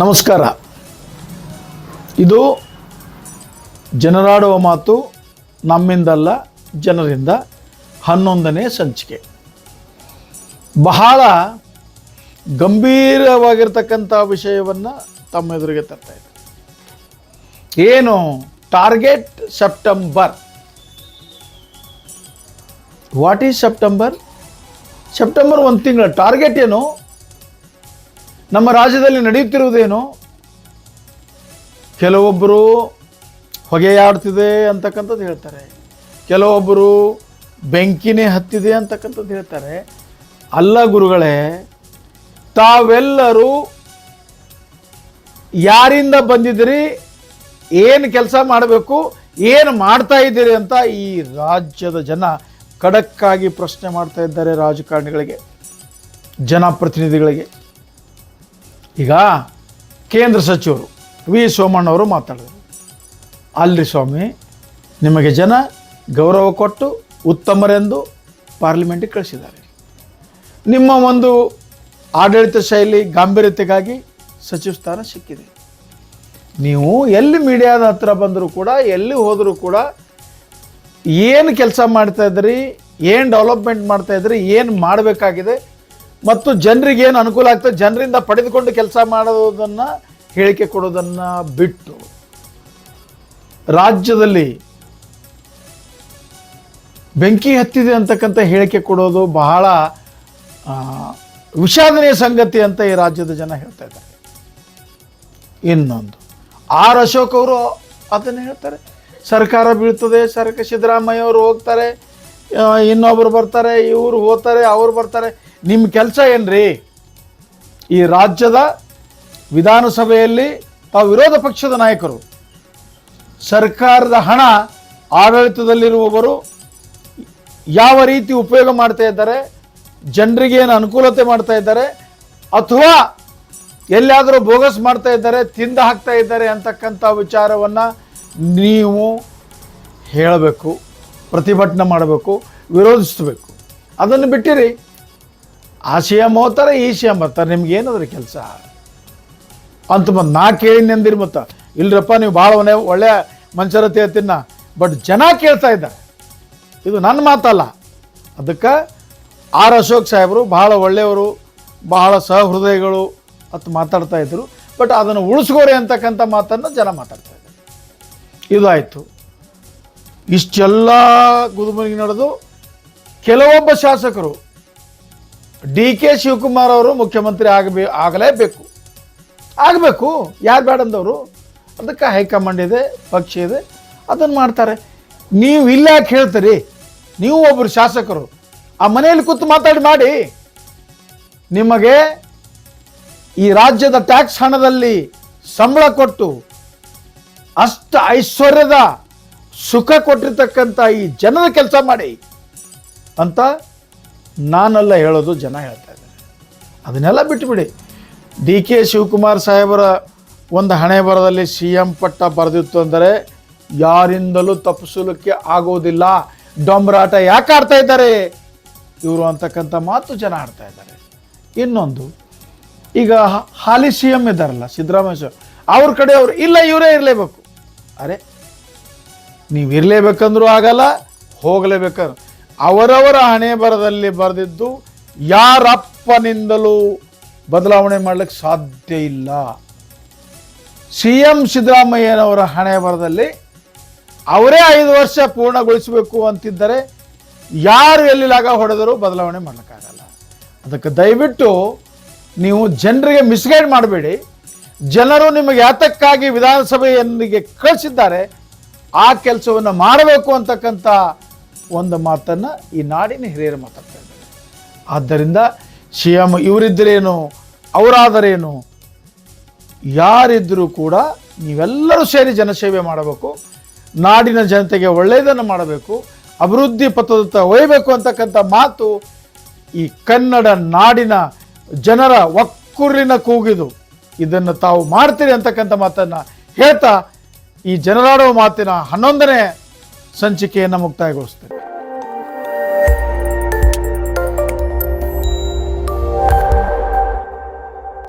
ನಮಸ್ಕಾರ. ಇದು ಜನರಾಡುವ ಮಾತು, ನಮ್ಮಿಂದಲ್ಲ ಜನರಿಂದ ಹನ್ನೊಂದನೇ ಸಂಚಿಕೆ. ಬಹಳ ಗಂಭೀರವಾಗಿರ್ತಕ್ಕಂಥ ವಿಷಯವನ್ನು ತಮ್ಮ ಎದುರಿಗೆ ತರ್ತಾ ಇದೆ ಏನು target September? What is September September ಒಂದು ತಿಂಗಳ. ಟಾರ್ಗೆಟ್ ಏನು? ನಮ್ಮ ರಾಜ್ಯದಲ್ಲಿ ನಡೆಯುತ್ತಿರುವುದೇನು? ಕೆಲವೊಬ್ಬರು ಹೊಗೆಯಾಡ್ತಿದೆ ಅಂತಕ್ಕಂಥದ್ದು ಹೇಳ್ತಾರೆ. ಕೆಲವೊಬ್ಬರು ಬೆಂಕಿನೇ ಹತ್ತಿದೆ ಅಂತಕ್ಕಂಥದ್ದು ಹೇಳ್ತಾರೆ. ಅಲ್ಲ ಗುರುಗಳೇ, ತಾವೆಲ್ಲರೂ ಯಾರಿಂದ ಬಂದಿದ್ದೀರಿ? ಏನು ಕೆಲಸ ಮಾಡಬೇಕು? ಏನು ಮಾಡ್ತಾ ಇದ್ದೀರಿ ಅಂತ ಈ ರಾಜ್ಯದ ಜನ ಖಡಕ್ಕಾಗಿ ಪ್ರಶ್ನೆ ಮಾಡ್ತಾ ಇದ್ದಾರೆ ರಾಜಕಾರಣಿಗಳಿಗೆ, ಜನಪ್ರತಿನಿಧಿಗಳಿಗೆ. ಈಗ ಕೇಂದ್ರ ಸಚಿವರು ವಿ ಸೋಮಣ್ಣವರು ಮಾತಾಡಿದರು. ಅಲ್ರಿ ಸ್ವಾಮಿ, ನಿಮಗೆ ಜನ ಗೌರವ ಕೊಟ್ಟು ಉತ್ತಮರೆಂದು ಪಾರ್ಲಿಮೆಂಟಿಗೆ ಕಳಿಸಿದ್ದಾರೆ. ನಿಮ್ಮ ಒಂದು ಆಡಳಿತ ಶೈಲಿ ಗಾಂಭೀರ್ಯತೆಗಾಗಿ ಸಚಿವ ಸ್ಥಾನ ಸಿಕ್ಕಿದೆ. ನೀವು ಎಲ್ಲಿ ಮೀಡಿಯಾದ ಹತ್ರ ಬಂದರೂ ಕೂಡ, ಎಲ್ಲಿ ಹೋದರೂ ಕೂಡ ಏನು ಕೆಲಸ ಮಾಡ್ತಾಯಿದ್ರಿ ಏನು ಡೆವಲಪ್ಮೆಂಟ್ ಮಾಡ್ತಾಯಿದ್ರಿ ಏನು ಮಾಡಬೇಕಾಗಿದೆ ಮತ್ತು ಜನರಿಗೆ ಏನು ಅನುಕೂಲ ಆಗ್ತದೆ? ಜನರಿಂದ ಪಡೆದುಕೊಂಡು ಕೆಲಸ ಮಾಡೋದನ್ನು ಹೇಳಿಕೆ ಕೊಡೋದನ್ನು ಬಿಟ್ಟು ರಾಜ್ಯದಲ್ಲಿ ಬೆಂಕಿ ಹತ್ತಿದೆ ಅಂತಕ್ಕಂಥ ಹೇಳಿಕೆ ಕೊಡೋದು ಬಹಳ ವಿಷಾದನೀಯ ಸಂಗತಿ ಅಂತ ಈ ರಾಜ್ಯದ ಜನ ಹೇಳ್ತಾ ಇದ್ದಾರೆ. ಇನ್ನೊಂದು, ಆರ್ ಅಶೋಕ್ ಅವರು ಅದನ್ನು ಹೇಳ್ತಾರೆ. ಸರ್ಕಾರ ಬೀಳ್ತದೆ, ಸರ್ಕ ಸಿದ್ದರಾಮಯ್ಯ ಅವರು ಹೋಗ್ತಾರೆ ಇನ್ನೊಬ್ಬರು ಬರ್ತಾರೆ, ಇವರು ಹೋಗ್ತಾರೆ, ಅವ್ರು ಬರ್ತಾರೆ. ನಿಮ್ಮ ಕೆಲಸ ಏನ್ರಿ? ಈ ರಾಜ್ಯದ ವಿಧಾನಸಭೆಯಲ್ಲಿ ತಾವು ವಿರೋಧ ಪಕ್ಷದ ನಾಯಕರು. ಸರ್ಕಾರದ ಹಣ ಆಡಳಿತದಲ್ಲಿರುವವರು ಯಾವ ರೀತಿ ಉಪಯೋಗ ಮಾಡ್ತಾ ಇದ್ದಾರೆ, ಜನರಿಗೆ ಏನು ಅನುಕೂಲತೆ ಮಾಡ್ತಾ ಇದ್ದಾರೆ, ಅಥವಾ ಎಲ್ಲಿಯಾದರೂ ಬೋಗಸ್ ಮಾಡ್ತಾ ಇದ್ದಾರೆ, ತಿಂದು ಹಾಕ್ತಾ ಇದ್ದಾರೆ ಅಂತಕ್ಕಂಥ ವಿಚಾರವನ್ನು ನೀವು ಹೇಳಬೇಕು, ಪ್ರತಿಭಟನೆ ಮಾಡಬೇಕು, ವಿರೋಧಿಸಬೇಕು. ಅದನ್ನು ಬಿಟ್ಟಿರಿ. ಆ ಸಿ ಎಂ ಹೋಗ್ತಾರೆ ಈ ಸಿ ಎಂ ಬರ್ತಾರೆ ನಿಮ್ಗೆ ಏನದ್ರ ಕೆಲಸ? ಅಂತ ಬಂದು ನಾ ಕೇಳಿನಿ ಅಂದಿರಿ ಮತ್ತ. ಇಲ್ರಪ್ಪ, ನೀವು ಭಾಳ ಒಳ್ಳೆ ಒಳ್ಳೆ ಮನುಷ್ಯರತೆ ಹೇಳ್ತೀನ ಬಟ್ ಜನ ಕೇಳ್ತಾ ಇದ್ದಾರೆ. ಇದು ನನ್ನ ಮಾತಲ್ಲ. ಅದಕ್ಕೆ ಆರ್ ಅಶೋಕ್ ಸಾಹೇಬರು ಬಹಳ ಒಳ್ಳೆಯವರು, ಬಹಳ ಸಹೃದಯಗಳು ಅಂತ ಮಾತಾಡ್ತಾ ಇದ್ರು. ಬಟ್ ಅದನ್ನು ಉಳಿಸ್ಕೋರಿ ಅಂತಕ್ಕಂಥ ಮಾತನ್ನು ಜನ ಮಾತಾಡ್ತಾ ಇದ್ದಾರೆ. ಇದು ಆಯಿತು. ಇಷ್ಟೆಲ್ಲ ಗುದುಮನಿಗೆ ನಡೆದು ಕೆಲವೊಬ್ಬ ಶಾಸಕರು ಡಿ ಕೆ ಶಿವಕುಮಾರ್ ಅವರು ಮುಖ್ಯಮಂತ್ರಿ ಆಗಬೇ, ಆಗಲೇಬೇಕು. ಆಗಬೇಕು. ಯಾರು ಬೇಡಂದವರು? ಅದಕ್ಕೆ ಹೈಕಮಾಂಡ್ ಇದೆ, ಪಕ್ಷ ಇದೆ. ಅದನ್ನು ಮಾಡ್ತಾರೆ. ನೀವು ಇಲ್ಲ ಯಾಕೆ ಹೇಳ್ತೀರಿ. ನೀವು ಒಬ್ಬರು ಶಾಸಕರು. ಆ ಮನೆಯಲ್ಲಿ ಕೂತು ಮಾತಾಡಿ ಮಾಡಿ. ನಿಮಗೆ ಈ ರಾಜ್ಯದ ಟ್ಯಾಕ್ಸ್ ಹಣದಲ್ಲಿ ಸಂಬಳ ಕೊಟ್ಟು ಅಷ್ಟ ಐಶ್ವರ್ಯದ ಸುಖ ಕೊಟ್ಟಿರ್ತಕ್ಕಂಥ ಈ ಜನರ ಕೆಲಸ ಮಾಡಿ ಅಂತ ನಾನೆಲ್ಲ ಹೇಳೋದು ಜನ ಹೇಳ್ತಾ ಇದ್ದಾರೆ. ಅದನ್ನೆಲ್ಲ ಬಿಟ್ಟುಬಿಡಿ ಡಿ ಕೆ ಶಿವಕುಮಾರ್ ಸಾಹೇಬರ ಒಂದು ಹಣೆ ಬರದಲ್ಲಿ ಸಿ ಎಂ ಪಟ್ಟ ಬರೆದಿತ್ತು ಅಂದರೆ ಯಾರಿಂದಲೂ ತಪ್ಪಿಸಲಿಕ್ಕೆ ಆಗೋದಿಲ್ಲ. ಡೊಂಬರಾಟ ಯಾಕೆ ಆಡ್ತಾ ಇದ್ದಾರೆ? ಇವರು ಅಂತಕ್ಕಂಥ ಮಾತು ಜನ ಆಡ್ತಾ ಇದ್ದಾರೆ. ಇನ್ನೊಂದು, ಈಗ ಹಾಲಿ ಸಿ ಎಂ ಇದ್ದಾರಲ್ಲ, ಸಿದ್ದರಾಮಯ್ಯ ಅವ್ರ ಕಡೆ ಅವರು ಇಲ್ಲ, ಇವರೇ ಇರಲೇಬೇಕು. ಅರೆ, ನೀವು ಇರಲೇಬೇಕಂದ್ರೂ ಆಗಲ್ಲ, ಹೋಗಲೇಬೇಕಂದ್ರೆ. ಅವರವರ ಹಣೆ ಬರದಲ್ಲಿ ಬರೆದಿದ್ದು, ಯಾರಪ್ಪನಿಂದಲೂ ಬದಲಾವಣೆ ಮಾಡಲಿಕ್ಕೆ ಸಾಧ್ಯ ಇಲ್ಲ. ಸಿ ಎಂ ಸಿದ್ದರಾಮಯ್ಯನವರ ಹಣೆ ಬರದಲ್ಲಿ ಅವರೇ ಐದು ವರ್ಷ ಪೂರ್ಣಗೊಳಿಸಬೇಕು ಅಂತಿದ್ದರೆ ಯಾರು ಎಲ್ಲಿ ಲಾಗ ಹೊಡೆದರೂ ಬದಲಾವಣೆ ಮಾಡಲಿಕ್ಕಾಗಲ್ಲ. ಅದಕ್ಕೆ ದಯವಿಟ್ಟು ನೀವು ಜನರಿಗೆ ಮಿಸ್ಗೈಡ್ ಮಾಡಬೇಡಿ. ಜನರು ನಿಮಗೆ ಯಾತಕ್ಕಾಗಿ ವಿಧಾನಸಭೆಯೊಂದಿಗೆ ಕಳಿಸಿದ್ದಾರೆ, ಆ ಕೆಲಸವನ್ನು ಮಾಡಬೇಕು ಅಂತಕ್ಕಂಥ ಒಂದು ಮಾತನ್ನು ಈ ನಾಡಿನ ಹಿರಿಯರು ಮಾತಾಡ್ತಾ ಇದ್ದಾರೆ ಆದ್ದರಿಂದ ಸಿ ಎಂ ಇವರಿದ್ದರೇನು ಅವರಾದರೇನು ಯಾರಿದ್ದರೂ ಕೂಡ ನೀವೆಲ್ಲರೂ ಸೇರಿ ಜನಸೇವೆ ಮಾಡಬೇಕು, ನಾಡಿನ ಜನತೆಗೆ ಒಳ್ಳೆಯದನ್ನು ಮಾಡಬೇಕು, ಅಭಿವೃದ್ಧಿ ಪಥದತ್ತ ಒಯ್ಯಬೇಕು ಅಂತಕ್ಕಂಥ ಮಾತು ಈ ಕನ್ನಡ ನಾಡಿನ ಜನರ ಒಕ್ಕುರಿನ ಕೂಗಿದು ಇದನ್ನು ತಾವು ಮಾಡ್ತೀರಿ ಅಂತಕ್ಕಂಥ ಮಾತನ್ನು ಹೇಳ್ತಾ ಈ ಜನರಾಡುವ ಮಾತಿನ ಹನ್ನೊಂದನೇ ಸಂಚಿಕೆಯನ್ನು ಮುಕ್ತಾಯಗೊಳಿಸ್ತೇನೆ.